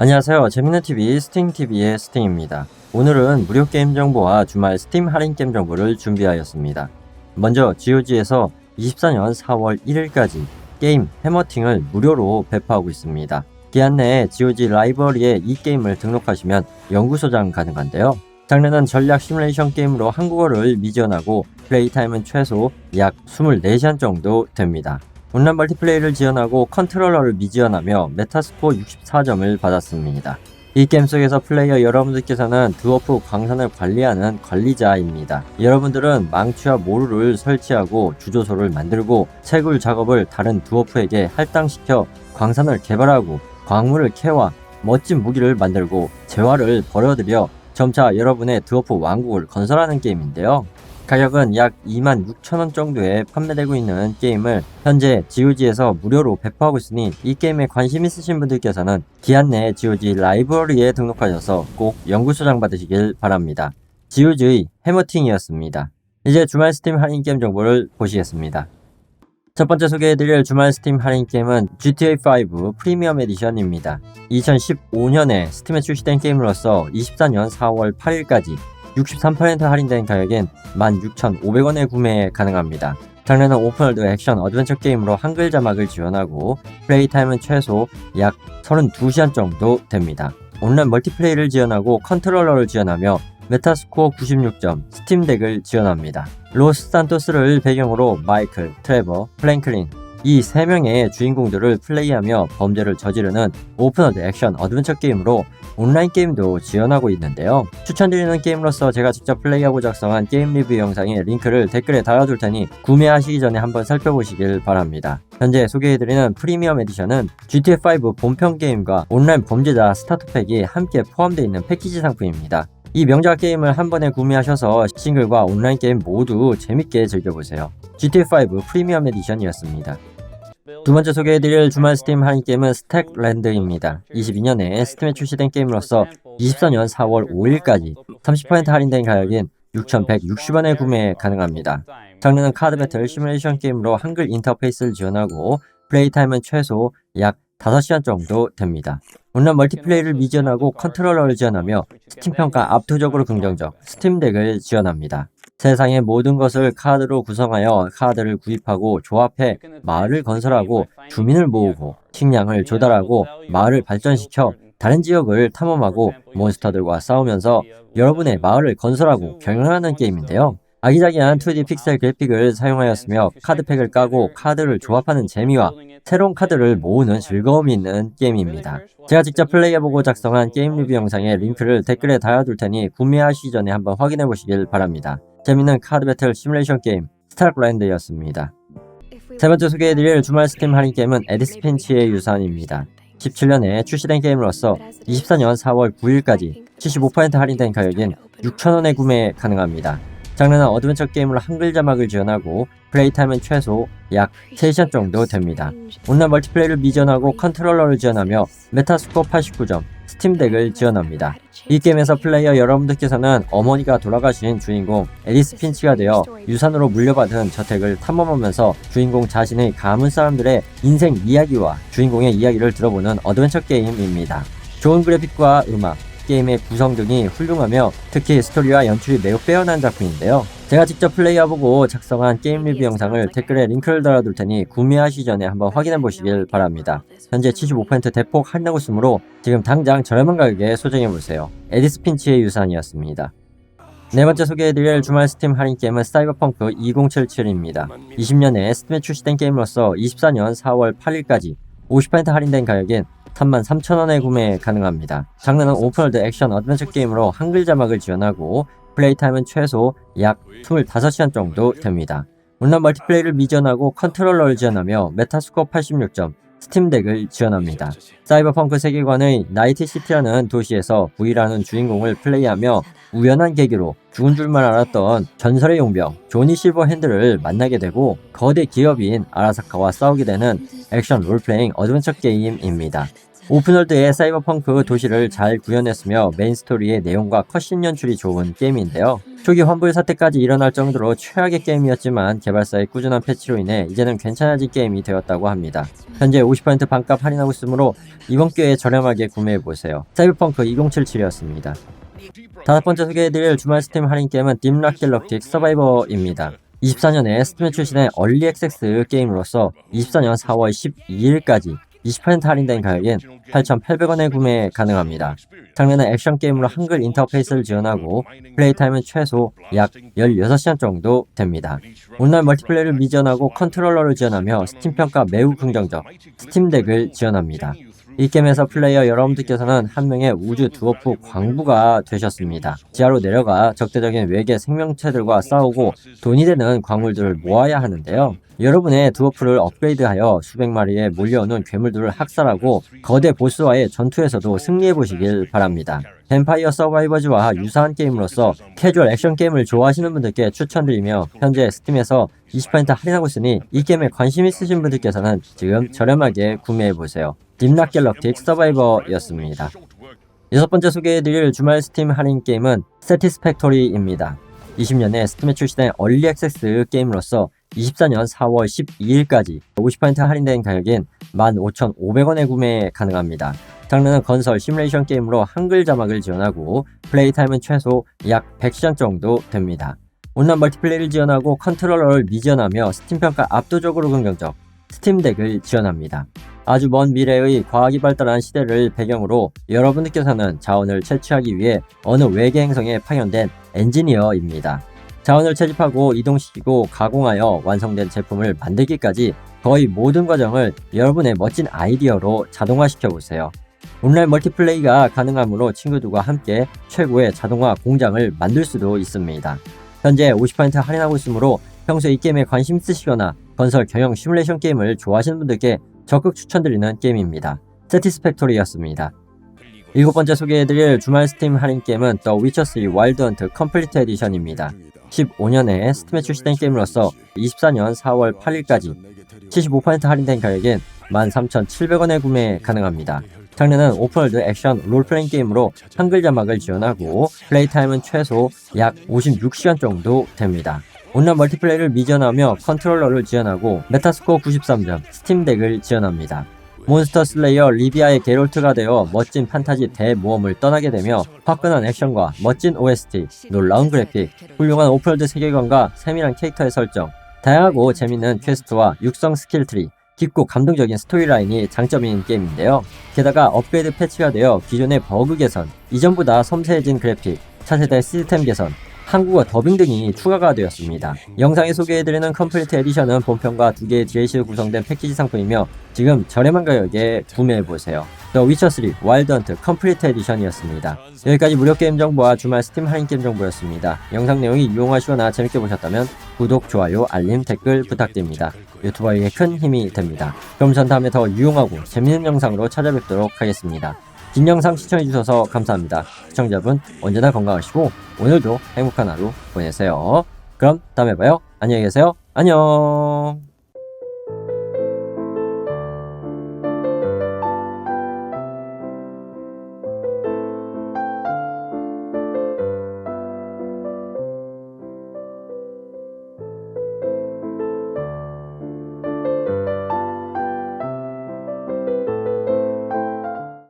안녕하세요. 재밌는 TV 스팅TV의 스팅입니다. 오늘은 무료 게임 정보와 주말 스팀 할인 게임 정보를 준비하였습니다. 먼저 GOG에서 24년 4월 1일까지 게임 해머팅을 무료로 배포하고 있습니다. 기한 내에 GOG 라이브러리에 이 게임을 등록하시면 연구 소장 가능한데요. 장르는 전략 시뮬레이션 게임으로 한국어를 미지원하고 플레이 타임은 최소 약 24시간 정도 됩니다. 온라인 멀티플레이를 지원하고 컨트롤러를 미지원하며 메타스코어 64점을 받았습니다. 이 게임 속에서 플레이어 여러분들께서는 드워프 광산을 관리하는 관리자입니다. 여러분들은 망치와 모루를 설치하고 주조소를 만들고 채굴 작업을 다른 드워프에게 할당시켜 광산을 개발하고 광물을 캐와 멋진 무기를 만들고 재화를 벌어들여 점차 여러분의 드워프 왕국을 건설하는 게임인데요. 가격은 약 26,000원 정도에 판매되고 있는 게임을 현재 GOG에서 무료로 배포하고 있으니 이 게임에 관심 있으신 분들께서는 기한 내에 GOG 라이브러리에 등록하셔서 꼭 연구 소장 받으시길 바랍니다. GOG의 해머팅이었습니다. 이제 주말 스팀 할인 게임 정보를 보시겠습니다. 첫 번째 소개해드릴 주말 스팀 할인 게임은 GTA5 프리미엄 에디션입니다. 2015년에 스팀에 출시된 게임으로서 24년 4월 8일까지 63% 할인된 가격엔 16,500원에 구매 가능합니다. 장르는 오픈월드 액션 어드벤처 게임으로 한글 자막을 지원하고 플레이 타임은 최소 약 32시간 정도 됩니다. 온라인 멀티플레이를 지원하고 컨트롤러를 지원하며 메타스코어 96점, 스팀덱을 지원합니다. 로스 산토스를 배경으로 마이클, 트레버, 플랭클린 이 세 명의 주인공들을 플레이하며 범죄를 저지르는 오픈월드 액션 어드벤처 게임으로 온라인 게임도 지원하고 있는데요. 추천드리는 게임으로서 제가 직접 플레이하고 작성한 게임 리뷰 영상의 링크를 댓글에 달아둘 테니 구매하시기 전에 한번 살펴보시길 바랍니다. 현재 소개해드리는 프리미엄 에디션은 GTA5 본편 게임과 온라인 범죄자 스타터팩이 함께 포함되어 있는 패키지 상품입니다. 이 명작 게임을 한 번에 구매하셔서 싱글과 온라인 게임 모두 재밌게 즐겨보세요. GTA5 프리미엄 에디션이었습니다. 두 번째 소개해드릴 주말 스팀 할인 게임은 스택랜드입니다. 22년에 스팀에 출시된 게임으로서 24년 4월 5일까지 30% 할인된 가격인 6,160원에 구매 가능합니다. 장르는 카드 배틀 시뮬레이션 게임으로 한글 인터페이스를 지원하고 플레이 타임은 최소 약 5시간 정도 됩니다. 온라인 멀티플레이를 미지원하고 컨트롤러를 지원하며 스팀 평가 압도적으로 긍정적 스팀덱을 지원합니다. 세상의 모든 것을 카드로 구성하여 카드를 구입하고 조합해 마을을 건설하고 주민을 모으고 식량을 조달하고 마을을 발전시켜 다른 지역을 탐험하고 몬스터들과 싸우면서 여러분의 마을을 건설하고 경영하는 게임인데요. 아기자기한 2D 픽셀 그래픽을 사용하였으며 카드팩을 까고 카드를 조합하는 재미와 새로운 카드를 모으는 즐거움이 있는 게임입니다. 제가 직접 플레이해보고 작성한 게임 리뷰 영상의 링크를 댓글에 달아둘 테니 구매하시기 전에 한번 확인해 보시길 바랍니다. 재밌는 카드 배틀 시뮬레이션 게임 스타크랜드였습니다. 세 번째 소개해드릴 주말 스팀 할인 게임은 에디스 핀치의 유산입니다. 17년에 출시된 게임으로서 24년 4월 9일까지 75% 할인된 가격인 6,000원에 구매 가능합니다. 장르는 어드벤처 게임으로 한글 자막을 지원하고 플레이 타임은 최소 약 3시간 정도 됩니다. 온라인 멀티플레이를 미전하고 컨트롤러를 지원하며 메타스코어 89점, 스팀덱을 지원합니다. 이 게임에서 플레이어 여러분들께서는 어머니가 돌아가신 주인공 에리스 핀치가 되어 유산으로 물려받은 저택을 탐험하면서 주인공 자신의 가문 사람들의 인생 이야기와 주인공의 이야기를 들어보는 어드벤처 게임입니다. 좋은 그래픽과 음악, 게임의 구성 등이 훌륭하며 특히 스토리와 연출이 매우 빼어난 작품인데요. 제가 직접 플레이해보고 작성한 게임 리뷰 영상을 댓글에 링크를 달아둘 테니 구매하시기 전에 한번 확인해 보시길 바랍니다. 현재 75% 대폭 할인하고 있으므로 지금 당장 저렴한 가격에 소정해보세요. 에디스 핀치의 유산이었습니다. 네 번째 소개해드릴 주말 스팀 할인 게임은 사이버펑크 2077입니다. 20년에 스팀에 출시된 게임으로서 24년 4월 8일까지 50% 할인된 가격인 33,000원에 구매 가능합니다. 장르는 오픈월드 액션 어드벤처 게임으로 한글 자막을 지원하고 플레이 타임은 최소 약 25시간 정도 됩니다. 온라인 멀티플레이를 미전하고 컨트롤러를 지원하며 메타스코어 86점, 스팀덱을 지원합니다. 사이버펑크 세계관의 나이트시티라는 도시에서 부이라는 주인공을 플레이하며 우연한 계기로 죽은 줄만 알았던 전설의 용병 조니 실버핸드를 만나게 되고 거대 기업인 아라사카와 싸우게 되는 액션 롤플레잉 어드벤처 게임입니다. 오픈월드의 사이버펑크 도시를 잘 구현했으며 메인 스토리의 내용과 컷신 연출이 좋은 게임인데요. 초기 환불 사태까지 일어날 정도로 최악의 게임이었지만 개발사의 꾸준한 패치로 인해 이제는 괜찮아진 게임이 되었다고 합니다. 현재 50% 반값 할인하고 있으므로 이번 기회에 저렴하게 구매해보세요. 사이버펑크 2077이었습니다. 다섯 번째 소개해드릴 주말 스팀 할인 게임은 딥락 갤럭틱 서바이버입니다. 24년에 스팀에 출시된 얼리 액세스 게임으로서 24년 4월 12일까지 20% 할인된 가격인 8,800원에 구매 가능합니다. 장르는 액션 게임으로 한글 인터페이스를 지원하고 플레이 타임은 최소 약 16시간 정도 됩니다. 온라인 멀티플레이를 미지원하고 컨트롤러를 지원하며 스팀 평가 매우 긍정적 스팀 덱을 지원합니다. 이 게임에서 플레이어 여러분들께서는 한 명의 우주 드워프 광부가 되셨습니다. 지하로 내려가 적대적인 외계 생명체들과 싸우고 돈이 되는 광물들을 모아야 하는데요. 여러분의 드워프를 업그레이드하여 수백 마리의 몰려오는 괴물들을 학살하고 거대 보스와의 전투에서도 승리해 보시길 바랍니다. 뱀파이어 서바이버즈와 유사한 게임으로서 캐주얼 액션 게임을 좋아하시는 분들께 추천드리며 현재 스팀에서 20% 할인하고 있으니 이 게임에 관심 있으신 분들께서는 지금 저렴하게 구매해 보세요. 딥락 갤럭틱 서바이버였습니다. 여섯 번째 소개해드릴 주말 스팀 할인 게임은 세티스팩토리입니다. 20년에 스팀에 출시된 얼리 액세스 게임으로서 24년 4월 12일까지 50% 할인된 가격인 15,500원에 구매 가능합니다. 장르는 건설 시뮬레이션 게임으로 한글 자막을 지원하고 플레이 타임은 최소 약 100시간 정도 됩니다. 온라인 멀티플레이를 지원하고 컨트롤러를 미지원하며 스팀 평가 압도적으로 긍정적 스팀덱을 지원합니다. 아주 먼 미래의 과학이 발달한 시대를 배경으로 여러분들께서는 자원을 채취하기 위해 어느 외계 행성에 파견된 엔지니어입니다. 자원을 채집하고 이동시키고 가공하여 완성된 제품을 만들기까지 거의 모든 과정을 여러분의 멋진 아이디어로 자동화시켜 보세요. 온라인 멀티플레이가 가능하므로 친구들과 함께 최고의 자동화 공장을 만들 수도 있습니다. 현재 50% 할인하고 있으므로 평소에 이 게임에 관심 있으시거나 건설 경영 시뮬레이션 게임을 좋아하시는 분들께 적극 추천드리는 게임입니다. 세티스팩토리였습니다. 일곱 번째 소개해드릴 주말 스팀 할인 게임은 The Witcher 3 와일드 헌트 컴플리트 에디션입니다. 15년에 스팀에 출시된 게임으로서 24년 4월 8일까지 75% 할인된 가격인 13,700원에 구매 가능합니다. 장르는 오픈월드 액션 롤플레잉 게임으로 한글 자막을 지원하고 플레이 타임은 최소 약 56시간 정도 됩니다. 온라인 멀티플레이를 미전하며 컨트롤러를 지원하고 메타스코어 93점 스팀덱을 지원합니다. 몬스터 슬레이어 리비아의 게롤트가 되어 멋진 판타지 대모험을 떠나게 되며 화끈한 액션과 멋진 OST, 놀라운 그래픽, 훌륭한 오픈월드 세계관과 세밀한 캐릭터의 설정, 다양하고 재밌는 퀘스트와 육성 스킬 트리, 깊고 감동적인 스토리라인이 장점인 게임인데요. 게다가 업그레이드 패치가 되어 기존의 버그 개선, 이전보다 섬세해진 그래픽, 차세대 시스템 개선, 한국어 더빙 등이 추가가 되었습니다. 영상에 소개해드리는 컴플리트 에디션은 본편과 두 개의 DLC로 구성된 패키지 상품이며 지금 저렴한 가격에 구매해보세요. 더 위쳐 3 와일드 헌트 컴플리트 에디션이었습니다. 여기까지 무료 게임 정보와 주말 스팀 할인 게임 정보였습니다. 영상 내용이 유용하시거나 재밌게 보셨다면 구독, 좋아요, 알림, 댓글 부탁드립니다. 유튜버에게 큰 힘이 됩니다. 그럼 전 다음에 더 유용하고 재밌는 영상으로 찾아뵙도록 하겠습니다. 긴 영상 시청해주셔서 감사합니다. 시청자분 언제나 건강하시고 오늘도 행복한 하루 보내세요. 그럼 다음에 봐요. 안녕히 계세요. 안녕.